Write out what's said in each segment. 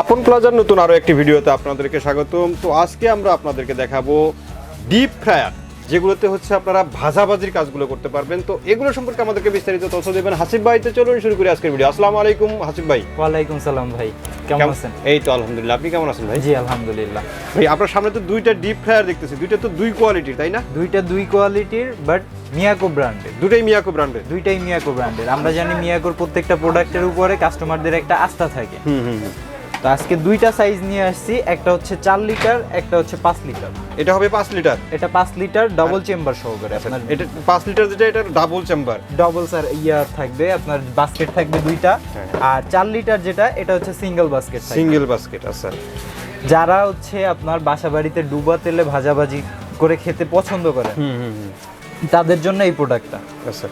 আপন প্লাজার নতুন আরও একটি ভিডিওতে আপনাদেরকে স্বাগতম। তো আজকে আমরা আপনাদেরকে দেখাবো ডিপ ফ্রায়ার যেগুলোতে হচ্ছে আপনারা ভাজাভাজির কাজগুলো করতে পারবেন। তো এগুলো সম্পর্কে আমাদেরকে বিস্তারিত তথ্য দেবেন। হাসিব ভাই তো চলুন শুরু করি আজকের ভিডিও। আসসালামু আলাইকুম হাসিব ভাই। ওয়ালাইকুম সালাম ভাই কেমন আছেন? এই তো আলহামদুলিল্লাহ আপনি কেমন আছেন ভাই? জি আলহামদুলিল্লাহ। ভাই আপনার সামনে তো দুইটা ডিপ ফ্রায়ার দেখতেছি। দুইটা তো দুই কোয়ালিটির তাই না? দুইটা দুই কোয়ালিটির বাট মিয়াকো ব্র্যান্ডের দুটাই মিয়াকো ব্র্যান্ডের দুইটাই মিয়াকো ব্র্যান্ডের আমরা জানি মিয়াকোর প্রত্যেকটা প্রোডাক্টের উপরে কাস্টমারদের একটা আস্থা থাকে। হুম হুম। তো আজকে দুইটা সাইজ নিয়ে আসছি একটা হচ্ছে চার লিটার একটা হচ্ছে পাঁচ লিটার এটা হবে পাঁচ লিটার এটা পাঁচ লিটার ডবল চেম্বার সহকারে আপনার এটা পাঁচ লিটার যেটা এটা ডাবল চেম্বার ডবল স্যার ইয়া থাকবে আপনার বাস্কেট থাকবে দুইটা। হ্যাঁ। আর চার লিটার যেটা এটা হচ্ছে সিঙ্গেল বাস্কেট সিঙ্গেল বাস্কেট আচ্ছা। যারা হচ্ছে আপনার বাসা বাড়িতে ডুবা তেলে ভাজাভাজি করে খেতে পছন্দ করে হুম হুম হুম। তাদের জন্য এই প্রোডাক্টটা আচ্ছা।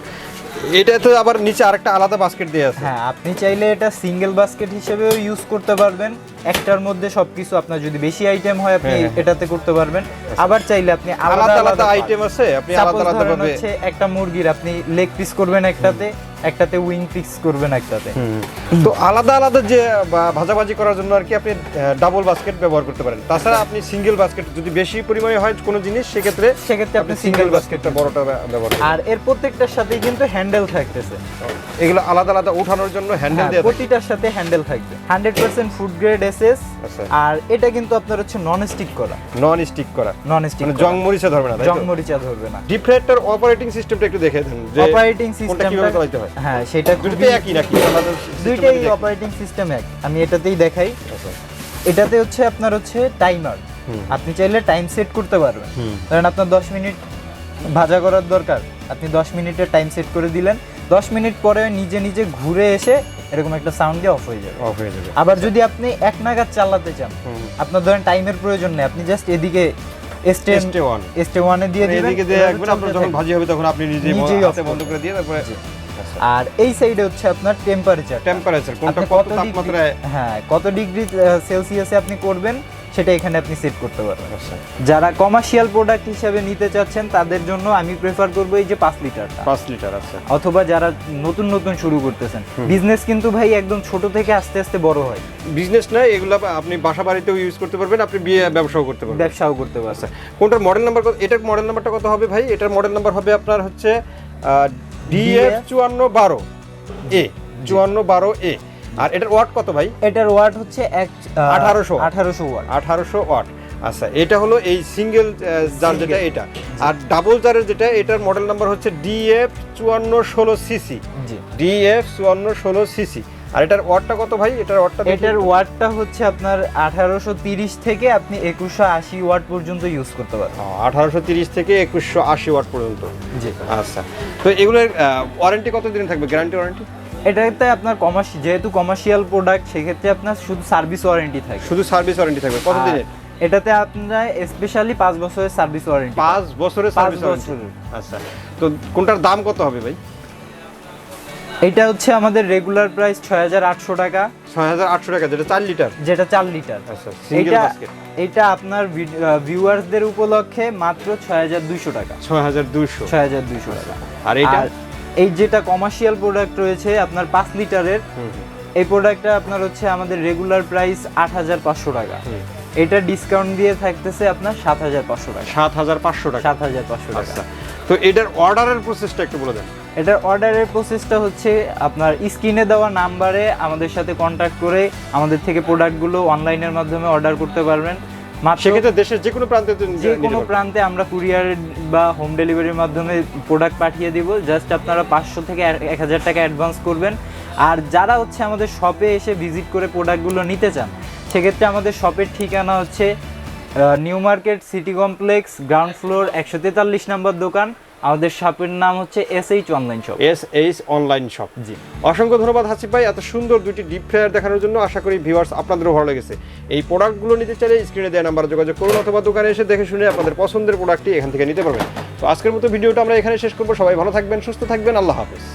এটা তো আবার নিচে আরেকটা আলাদা বাস্কেট দিয়ে আছে। হ্যাঁ আপনি চাইলে এটা সিঙ্গেল বাস্কেট হিসেবেও ইউজ করতে পারবেন। একটার মধ্যে সবকিছু আপনার যদি বেশি আইটেম হয় আপনি হ্যাঁ, হ্যাঁ। এটাতে করতে পারবেন। আবার চাইলে আপনি আলাদা আলাদা আইটেম আছে আপনি আলাদা আলাদা ভাবে একটা মুরগির আপনি লেগ পিস করবেন একটাতে একটাতে উইং পিস করবেন একটাতে। তো আলাদা আলাদা যে বা- ভাজাভাজি করার জন্য আর কি আপনি ডাবল বাস্কেট ব্যবহার করতে পারেন। তাছাড়া আপনি সিঙ্গেল বাস্কেট যদি বেশি পরিমাণে হয় কোনো জিনিস সেক্ষেত্রে সেক্ষেত্রে আপনি আপনি সিঙ্গেল বাস্কেটটা বড়টা ব্যবহার আর এর প্রত্যেকটার সাথেই কিন্তু হ্যান্ডেল থাকতেছে। এগুলো আলাদা আলাদা ওঠানোর জন্য হ্যান্ডেল হ্যাঁ, প্রতিটার সাথে হ্যান্ডেল থাকবে। Hundred percent food grade SS আচ্ছা। আর এটা কিন্তু আপনার হচ্ছে নন স্টিক করা। নন স্টিক করা। নন স্টিক মানে জং মরিচা ধরবে না জং মরিচা ধরবে না। ডিপ ফ্রায়ারটার অপারেটিং সিস্টেমটা একটু দেখে দেন যে অপারেটিং কোনটা কীভাবে চালাতে হয়। হ্যাঁ সেটা দুটোতে খুবই- একই নাকি? দুইটাই অপারেটিং সিস্টেম এক। আমি এটাতেই দেখাই। আচ্ছা। এটাতে হচ্ছে আপনার হচ্ছে টাইমার আপনি চাইলে টাইম সেট করতে পারবেন। ধরেন আপনার দশ মিনিট ভাজা করার দরকার। আপনি দশ মিনিটের টাইম সেট করে দিলেন। দশ মিনিট পরে নিজে নিজে ঘুরে এসে এরকম একটা সাউন্ড দিয়ে অফ হয়ে যাবে। অফ হয়ে যাবে। আবার যদি আপনি এক নাগাদ চালাতে চান আপনার ধরেন টাইমের প্রয়োজন নেই আপনি জাস্ট এদিকে এসটে। ওয়ানে দিয়ে দিবেন এদিকে দিয়ে রাখবেন আপনার যখন ভাজি হবে তখন আপনি নিজেই নিজেই হাতে বন্ধ করে দিয়ে তারপরে। আর এই সাইডে হচ্ছে আপনার টেম্পারেচার টেম্পারেচার কোনটা কত তাপমাত্রায় হ্যাঁ কত ডিগ্রি সেলসিয়াসে আপনি করবেন? সেটা এখানে আপনি সেট করতে পারবেন। আচ্ছা যারা কমার্শিয়াল প্রোডাক্ট হিসাবে নিতে চাচ্ছেন তাদের জন্য আমি প্রেফার করব এই যে পাঁচ লিটারটা পাঁচ লিটার আছে। অথবা যারা নতুন নতুন শুরু করতেছেন। বিজনেস কিন্তু ভাই একদম ছোট থেকে আস্তে আস্তে বড় হয়। বিজনেস নয় এগুলো আপনি বাসা বাড়িতেও ইউজ করতে পারবেন আপনি বিয়ে ব্যবসাও করতে পারবেন। ব্যবসাও করতে পারছেন কোনটার মডেল নাম্বার এটার মডেল নাম্বারটা কত হবে ভাই? এটার মডেল নাম্বার হবে আপনার হচ্ছে ডিএফ চুয়ান্ন বারো এ চুয়ান্ন বারো এ আর এটার ওয়াট কত ভাই? এটার ওয়াট হচ্ছে এক 1800 আঠারোশো ওয়াট। আঠারোশো ওয়াট। আচ্ছা এটা হলো এই সিঙ্গেল জার যেটা এটা। আর ডাবল জারের যেটা এটার মডেল নাম্বার হচ্ছে ডিএফ চুয়ান্ন ষোলো সিসি জি। ডিএফ চুয়ান্ন ষোলো সিসি আর এটার ওয়াটটা কত ভাই? এটার ওয়াটটা এটার ওয়াটটা হচ্ছে আপনার আঠারোশো তিরিশ থেকে আপনি একুশশো আশি ওয়াট পর্যন্ত ইউজ করতে পারবেন। আঠারোশো তিরিশ থেকে একুশশো আশি ওয়াট পর্যন্ত। জি। আচ্ছা তো এগুলোর ওয়ারেন্টি কত দিন থাকবে? গ্যারান্টি ওয়ারেন্টি এটাতে আপনার কমার্শিয়াল যেহেতু কমার্শিয়াল প্রোডাক্ট সেক্ষেত্রে আপনার শুধু সার্ভিস ওয়ারেন্টি থাকে। শুধু সার্ভিস ওয়ারেন্টি থাকবে। কত আর দিনের এটাতে আপনারা স্পেশালি পাঁচ বছরের সার্ভিস ওয়ারেন্টি পাঁচ বছরের সার্ভিস ওয়ারেন্টি আচ্ছা। তো কোনটার দাম কত হবে ভাই? এটা হচ্ছে আমাদের রেগুলার প্রাইস ছয় হাজার আটশো টাকা। ছয় হাজার আটশো টাকা যেটা চার লিটার যেটা চার লিটার আচ্ছা এটা এটা আপনার ভিউয়ার্সদের উপলক্ষে মাত্র ছয় হাজার দুইশো টাকা। ছয় হাজার দুশো ছয় হাজার দুইশো টাকা। আর আর এই যেটা কমার্শিয়াল প্রোডাক্ট রয়েছে আপনার পাঁচ লিটারের। এই প্রোডাক্টটা আপনার হচ্ছে আমাদের রেগুলার প্রাইস আট হাজার পাঁচশো টাকা। এটা ডিসকাউন্ট দিয়ে থাকতেছে আপনার সাত হাজার পাঁচশো টাকা। সাত হাজার পাঁচশো টাকা। সাত হাজার পাঁচশো টাকা। আচ্ছা। তো এটার অর্ডারের প্রসেসটা একটু বলে দেন। এটার অর্ডারের প্রসেসটা হচ্ছে আপনার স্ক্রিনে দেওয়া নাম্বারে আমাদের সাথে কন্ট্যাক্ট করে আমাদের থেকে প্রোডাক্টগুলো অনলাইনের মাধ্যমে অর্ডার করতে পারবেন। সেক্ষেত্রে দেশের যে কোনো প্রান্তে যে কোনো। প্রান্তে আমরা কুরিয়ার বা হোম ডেলিভারির মাধ্যমে প্রোডাক্ট পাঠিয়ে দিব। জাস্ট আপনারা পাঁচশো থেকে এক হাজার টাকা অ্যাডভান্স করবেন। আর যারা হচ্ছে আমাদের শপে এসে ভিজিট করে প্রোডাক্টগুলো নিতে চান সেক্ষেত্রে আমাদের শপের ঠিকানা হচ্ছে new market city complex ground floor একশো তেতাল্লিশ নম্বর দোকান। আমাদের শপের নাম হচ্ছে S H online shop S H online shop জি। অসংখ্য ধন্যবাদ হাসিফ ভাই এত সুন্দর দুটি ডিপ ফ্রায়ার দেখানোর জন্য আশা করি ভিউয়ার্স আপনাদেরও ভালো লেগেছে। এই প্রোডাক্টগুলো নিতে চাইলে স্ক্রিনে দেওয়া নাম্বার যোগাযোগ করুন অথবা দোকানে এসে দেখে শুনে আপনাদের পছন্দের প্রোডাক্টটি এখান থেকে নিতে পারবেন। তো আজকের মতো ভিডিওটা আমরা এখানে শেষ করব। সবাই ভালো থাকবেন সুস্থ থাকবেন। আল্লাহ হাফেজ।